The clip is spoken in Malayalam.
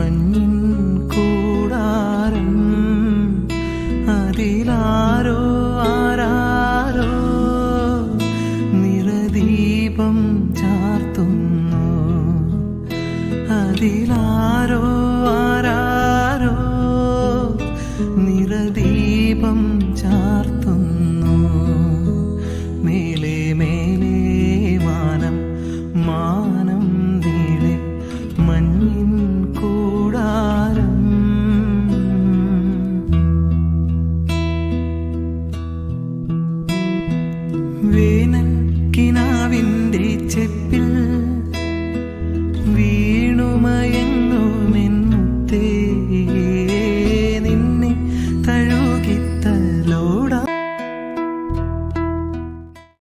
മഞ്ഞിൻ കൂടാരം അതിലാരോ ആരാരോ നിറദീപം ചാർത്തുന്നു. അതിലാരോ ആരാരോ നിറദീപം ചാർത്തുന്നു. മേലെ മേലെ മാനം മാനം വേനൽ കിനാവിന്റെ ചെപ്പിൽ